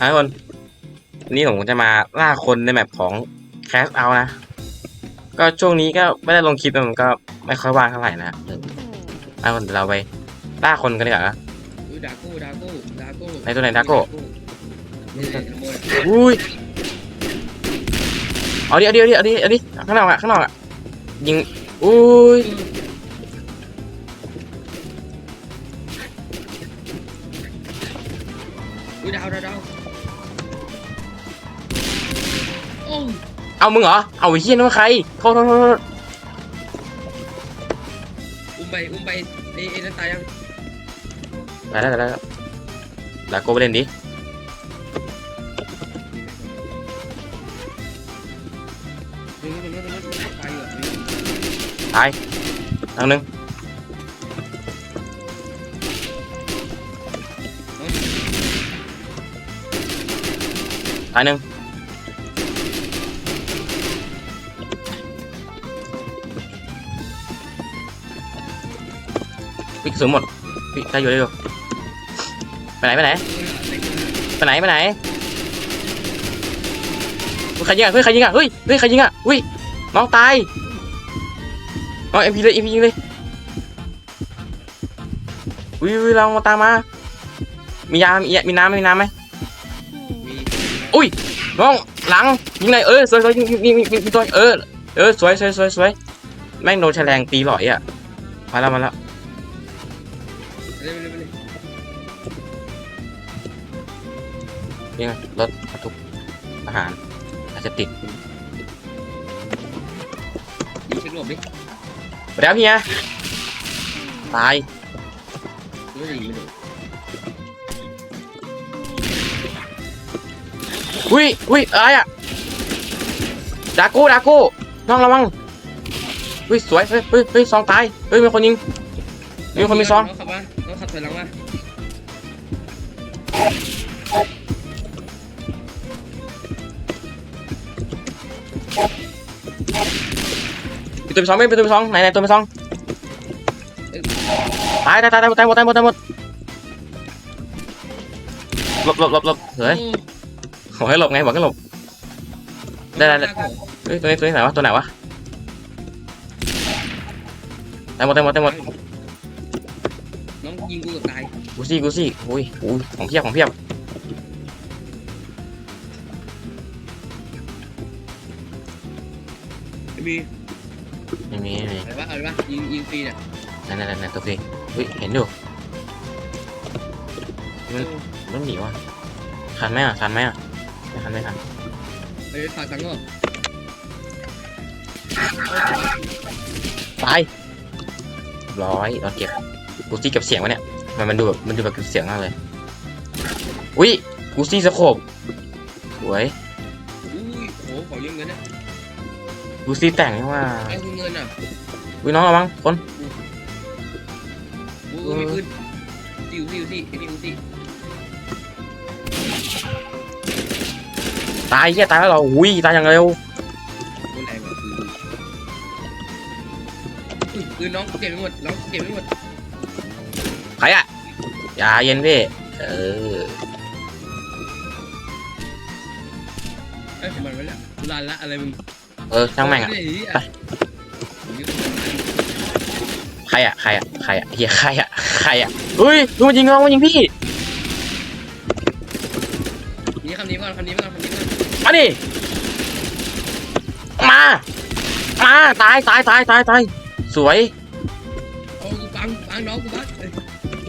อะทุกคนวันนี้ผมจะมาล่าคนในแมปของแคสเอานะ ก็ช่วงนี้ก็ไม่ได้ลงคลิปมันก็ไม่ค่อยว่างเท่าไหร่นะเออเอาคนเดี๋ยวเราไปล่าคนกันดีกว่านะอุ้ยดาโก้ดาโก้ดาโก้ไหนตัวไหนดาโก้นี่ขโมยอุ้ยเอาดิเอาดิเอาดิเอาดิเอาดิข้างนอกอะข้างนอกอะยิงอุ้ยอุ้ย เอามึงเหรอ เอาไอ้เหี้ยนั่นมันใครโทษโทษโทษโทษอุ้มไปอุ้มไปไอ้ไอ้นั่นตายยังได้แล้วได้แล้วลาโก้ไปเล่นดินี่นี่นี่นี่นี่ตายอยู่อะนี่ตายทางหนึงน้องตายหนึ่ง สุนหมดปิได้อยู่ได้อยู่ไปไหนไปไหนไปไหนไปไหนใครยิงอะเฮ้ยใครยิงอะเฮ้ยเฮ้ยใครยิงอะอุ้ยน้องตายน้องเอ็มพีเลยเอ็มพียิงเลยอุ้ยเรามาตามมา มียามีมีน้ำไหมมีน้ำไหมมีน้องหลังยิงเลยเออสวยสวยยิงยิงยิงตัวเออเออสวยสวยสวยสวยแม่งโดนแฉลงตีหล่อยอะมาแล้วมาแล้ว ยังไงรถบรรทุกอาหารอาจจะติดยิงเช็คหลบดิไปแล้วเฮียตายรู้จะยิงไม่โดนอุ้ยอุ้ยอะไรอะดากูดากูน้องระวังอุ้ยสวยเฮ้ยเฮ้ยเฮ้ยซองตายเฮ้ยมีคนยิงมีคนมีซองน้องขับมาน้องขับถอยหลังมา ตัวไปซองไม่ไปตัวไปซองไหนไหนตัวไปซองตายตายตายตายหมดตายหมดตายหมดตายหมดหลบหลบหลบหลบเฮ้ยบอกให้หลบไงบอกให้หลบได้ได้ได้เฮ้ยตัวนี้ตัวนี้ไหนวะตัวไหนวะตายหมดตายหมดตายหมดน้องยิงกูเกับตายกูซี่กูซี่อุ้ยอุ้ยของเพียบของเพียบไอ้มี ไม่มีไม่มีอะไรวะอะไรวะยิงยิงฟรีเนี่ยนั่นนั่นนั่นตัวฟรีอุ้ยเห็นอยู่มันมันหนีวะทันไหมอะทันไหมอะไม่ทันไม่ทันไปฝากตังค์ก็ตายร้อยเราเก็บกูซี่เก็บเสียงวะเนี่ยทำไมันมันดูแบบมันดูแบบเก็บเสียงมากเลยอุ้ยกูซี่สโคบสวยอุ้ยโหขอยืมเงินนะ กูซี่แต่งนี่ว่าไอ้คือเงินอะอุ้ยน้องระวังคนอุ้ยมีปืนซิวซิวซิไอ้นี่อูซิตายเหี้ยตายแล้วเหราอุ้ยตายอย่างเร็วโดนแรงกว่าปืนอุ้ยปืนน้องเก็บไม่หมดน้องเก็บไม่หมดใครอะอย่าเย็นพี่เออเอ้ยมันไว้แล้วลานละอะไรมึง เออช่างแม่งอะ ไป ใครอะใครอะใครอะเฮียใครอะใครอะเฮ้ยดูมันยิงน้องมันยิงพี่นี่คำนี้ก่อนคำนี้ก่อนคำนี้ก่อนมาดิมามาตายตายตายตายตายสวยโอ้กูปังปังน้องกูปังเอ้ย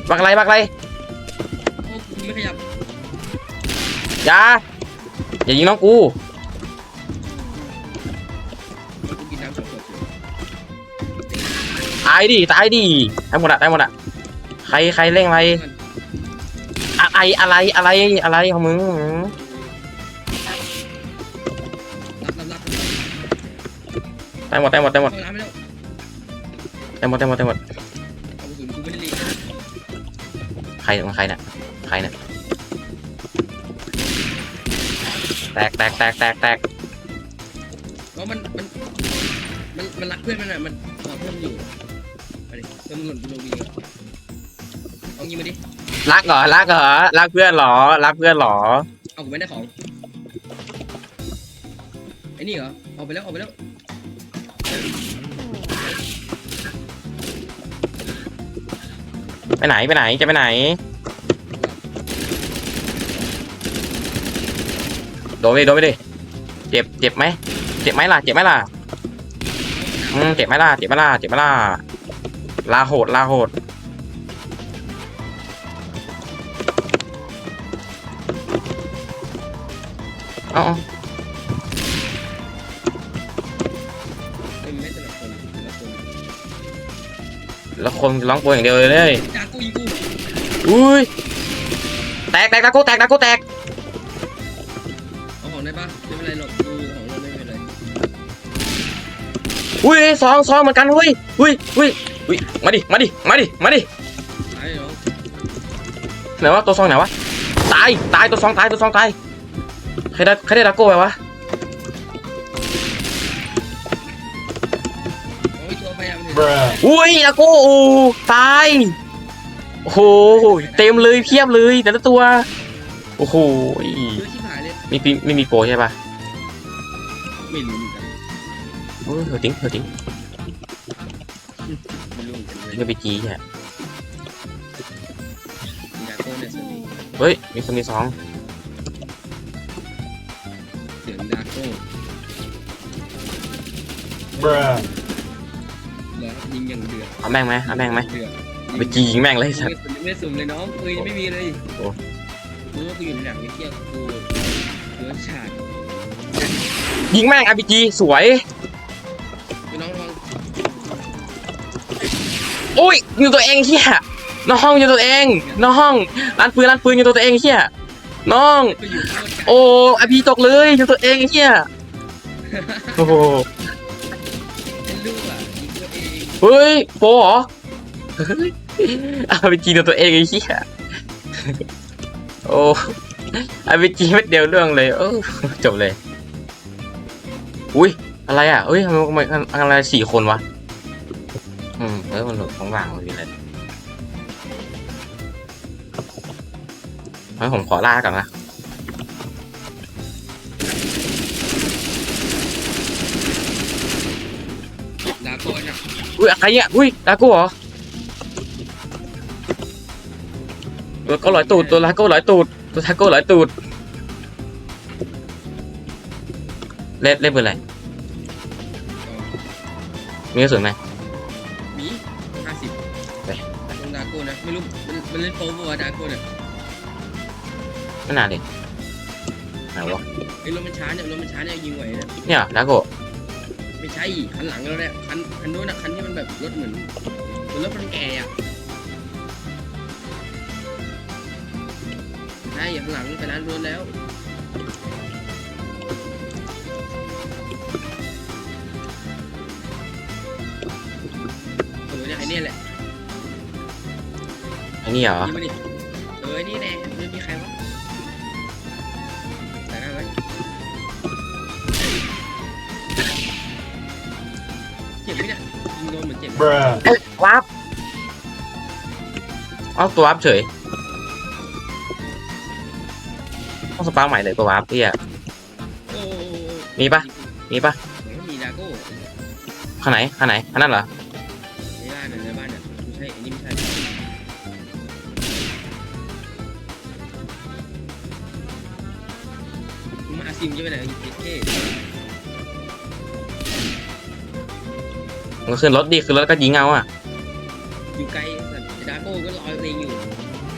บักอะไรบักอะไรโอ้กูไม่ขยับอย่าอย่ายิงน้องกูกูายดิตายดิตายหมดอะตายหมดอะใครใครเร่งอะไรอะไรอะไรอะไรอะไรของมึงรับรับรับตายหมดตายหมดตายหมดไม่แล้วตายหมดตายหมดตายหมดเอากระสุนกูไม่ได้ลีกใครของใครเนี่ยใครเนี่ยแตกแตกแตกแตกแตกเพราะมันมันมันมันรักเพื่อนมันอะมันขอเพื่อนอยู่ ดิเพื่อนมันหล่นกูโดนยิงอะเอายิงมาดิ รักเหรอรักเหรอรักเพื่อนเหรอรักเพื่อนเหรอเอากูไม่ได้ของ ไอ้นี่เหรอเอาไปแล้วเอาไปแล้วไปไหนไปไหนจะไปไหน โดนไปดิโดนไปดิเจ็บเจ็บไหมเจ็บไหมล่ะเจ็บไหมล่ะอืมเจ็บไหมล่ะเจ็บไหมล่ะเจ็บไหมล่ะ ลาโหดลาโหดเอาเอาเอ้ยไม่แต่ละคนแต่ละคนแล้วคนร้องโปรอย่างเดียวเลยเลยจากกูยิงกูอุ้ยแตกแตกตะกูแตกตะกูแตกเอาของได้ปะไม่เป็นไรหรอกกูของเราไม่เป็นไรอุ้ยสองสองเหมือนกันเฮ้ยอุ้ยอุ้ย อุ้ยมาดิ มาดิ มาดิ มาดิตายเหรอไหนวะตัวซองไหนวะ ตาย ตายตัวซองตายตัวซองตาย ใครได้ใครได้ดาโก้ไปวะเอาไอ้ตัวพยายามเลยอุ้ยดาโก้โอ้ตาย โอ้โห เต็มเลยเพียบเลยแต่ละตัว โอ้โหเฮ้ยชิบหายเลยมีปีไม่มีโปรใช่ปะไม่รู้เหมือนกัน เออเธอทิ้งเธอทิ้ง ไม่รู้เหมือนกันเลยทิ้งกับพีจีใช่ยาโก้เนี่ยเสือเฮ้ย มีคนมีสองเสือยาโก้ Bruh. แล้วยิงอย่างเดือดเอาแม่งไหมเอาแม่งไหมเดือดไปจียิงแม่งเลยสัตว์ไม่ไม่สุ่มเลยน้องปืนยังไม่มีเลยโอ้รู้ว่ากูอยู่ในหนังไอ้เที่ยกูเดือดฉาดยิงแม่งอาร์พีจีสวย อ้ยอยิงตัวเองเฮียน้องอยิงตัวเองน้องร้านปืนร้านปืนอยิงตัวเองเฮียน้องไปอยู่โคตรไอ้อพีตกเลยอยิงตัวเองเฮียโอ้โหเป็นลูกอะยิงตัวเองเฮ้ยโปเหรอเฮ้ยอาพีจีตัวเองไอ้เฮียโอ้อาพีจีเม็ดเดียวเรื่องเลยเออจบเลย อุ้ยอะไรอะเอ้ยทำไมทำไมอะไรสี่คนวะ อืมเออมันหลุดของว่างเลยเลยงั้นผมขอล่าก่อนนะลาโก้เนี่ยอุ้ยอะไรเนี่ยอุ้ยลาโก้เหรอตัวก็ลอยตูดตัวลาโก้ลอยตูดตัวลาโก้ลอยตูดเล่นเล่นเป็นอะไรมีกระสุนไหม ม่รู้มันมันเล่นโป๊ะปะวะดาโก้เนี่ยไม่นานดิไหนวะไอ้รถมันช้าเนี่ยรถมันช้าเนี่ยยิงไหวเนี่ยเนี่ยลาโก้ไม่ใช่คันหลังเราเนี่ยคันคันนู้นนะคันที่มันแบบรถเหมือนเหมือนรถคนแก่อะใช่ข้างหลังไปร้านรถแล้วเออเนี่ยไอ้เนี่ยแหละไอ้นี่เหรอ ยิงมาดิเออไอ้นี่แน่ไม่มีใครวะแต่ได้ไหมเจ็บไหมเนี่ยยิงโดนเหมือนเจ็บ Bruh. วาร์ปเอาตัววาร์ปเฉยต้องสปาร์คใหม่เลยตัววาร์ปพี่อะโอ้โอ้โอ้มีปะมีปะเหมือนว่ามีดาโก้ข้างไหนข้างไหนข้างนั้นเหรอ มึงมาซิมจะไปไหนเท่มันก็ขึ้นรถดิขึ้นรถก็ยิงเอาอะอยู่ไกลแต่ดาโก้ก็ลอยเองอยู่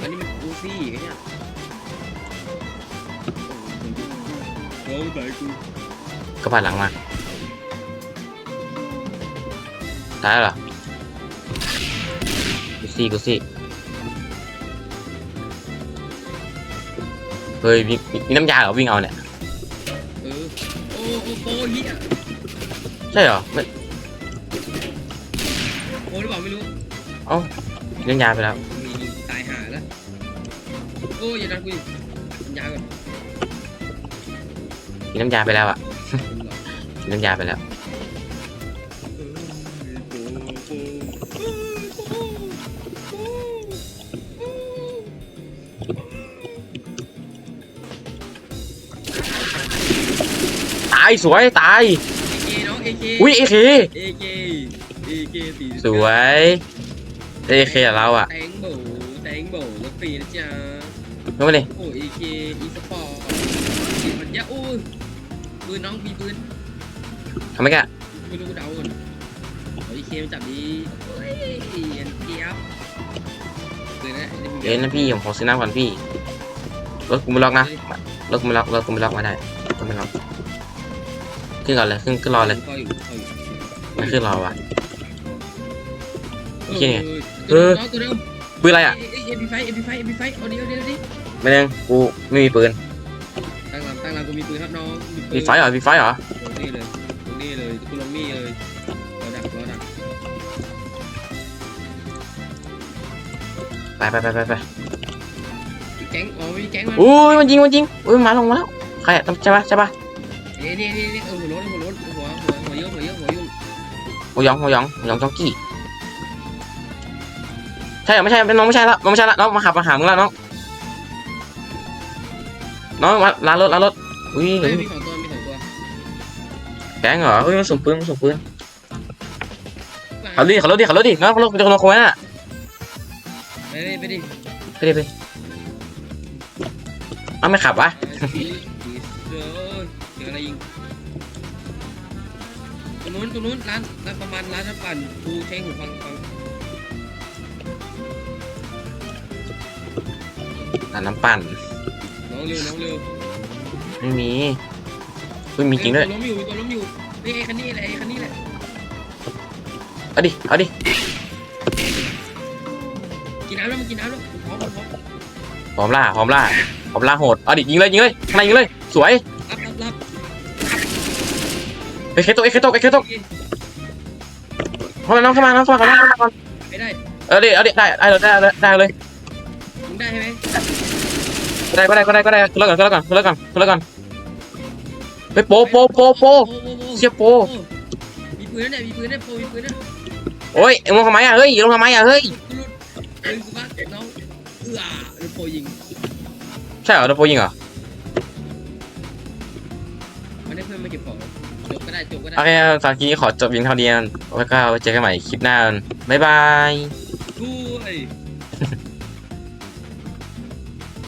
อันนี้มันอูซี่ไอ้เนี่ยโอ้ยตายกูก็ผ่านหลังมาตายแล้วเหรอกูซี่กูซี่เฮ้ยมีมีมีน้ำยาเหรอวิ่งเอาเนี่ยเออ โอ้โอ้โอ้เฮียใช่เหรอไม่โอ้หรือเปล่าไม่รู้มีน้ำยาไปแล้วมียิงตายห่าแล้วโอ้ยอย่าดันกูดิปัญญาก่อนมีน้ำยาไปแล้วอะเป็นหรอมีน้ำยาไปแล้วายสวยตายเอเคน้องเอเคอุ้ยเอเคเอเคเอเคสี่สวยเอเคเราอะแตงโบแตงโบรถฟรีนะจ๊ะไม่เป็นไรโอ้เอเคอีสปอร์ตมันยะอู้ปืนน้องมีปืนทำไมแกะไม่รู้เดาก่อนโอ้เอเคมันจับดีโอ้ยเอ็นเกียบปืนนะเดี๋ยวนะพี่ผมขอซื้อน้ำก่อนพี่รถกูไม่ล็อกนะรถกูไม่ล็อกรถกูไม่ล็อกไม่ได้รถกูไม่ล็อก ขึ้นก่อนเลยขึ้นขึ้นรอเลยก็อยู่ก็อยู่ไม่ขึ้นรอว่ะ โอเคเนี่ยเออ ตัวเดิมปืนอะไรอะเอ็มพีไฟเอ็มพีไฟเอ็มพีไฟเอาดิเอาดิเอาดิไม่ได้กูไม่มีปืน ตั้งหลังตั้งหลังกูมีปืนครับน้องมีปืนมีไฟเหรอมีไฟเหรอลงนี่เลยลงนี่เลยกูลงนี่เลยรอดักรอดักไปไปไปไปไปแก๊งอ๋อมีแก๊งมันอุ้ยมันยิงมันยิงอุ้ยมันมาลงมาแล้วใครอะใช่ปะใช่ปะ เอ้ยนี่นี่นี่เออหัวโล้นหัวโล้นหัวหัวหัวเยอะหัวเยอะหัวยุ่งโอยองโอยองโอยองจองกี้ใช่เหรอไม่ใช่เป็นน้องไม่ใช่ละน้องไม่ใช่ละน้องมาขับมาหามึงแล้วน้องน้องมาล้างรถล้างรถอุ้ยเฮ้ยมีสองตัวมีสองตัวแกงเหรอเฮ้ยมันส่งปืนมันส่งปืนขับดิขับรถดิขับรถดิน้องขับรถจะคนละคนน่ะไปดิไปดิไปดิไปอ้าวไม่ขับวะดีดีเด้อเจ ออะไรยิงตรงนู้นตรงนู้นร้านร้านประมาณร้านน้ำปั่นกูใช้หูฟังฟังร้านน้ำปั่น น้องเร็วน้องเร็วไม่มีอุ้ยมีจริงด้วยตัวล้มอยู่ตัวล้มอยู่นี่ไอ้คันนี้แหละไอ้คันนี้แหละเอาดิเอาดิกินน้ำแล้วมันกินน้ำแล้วพร้อมพร้อมพร้อมล่าพร้อมล่าพร้อมล่าโหดเอาดิยิงเลยยิงเลยข้างในยิงเลย สวยรับรับรับเอ้ยเคตกเอ้ยเคตกเอ้ยเคตกเข้ามาน้องเข้ามาน้องเข้ามาก่อนน้องเข้ามาก่อนไม่ได้เออดิเอาดิได้ได้เลยได้เลยได้เลยมึงได้ใช่ไหมได้ก็ได้ก็ได้ก็ได้ขึ้นรถก่อนขึ้นรถก่อนขึ้นรถก่อนขึ้นรถก่อนไปโปโปโปโปโอ้โหเชี่ยโปมีปืนเนี่ยมีปืนเนี่ยโปมีปืนเนี่ยโอ้ยเอ็งลงทำไมอะเฮ้ยลงทำไมอะเฮ้ยกูรุดปืนกูบ้าน้องเอื้อโดนโปยิงใช่เหรอโดนโปยิงเหรอ ได้จบก็ได้โอเคตอนนี้ขอจบเพียงเท่านี้แล้วก็ไว้เจอกันใหม่คลิปหน้า บ๊ายบาย ด้วย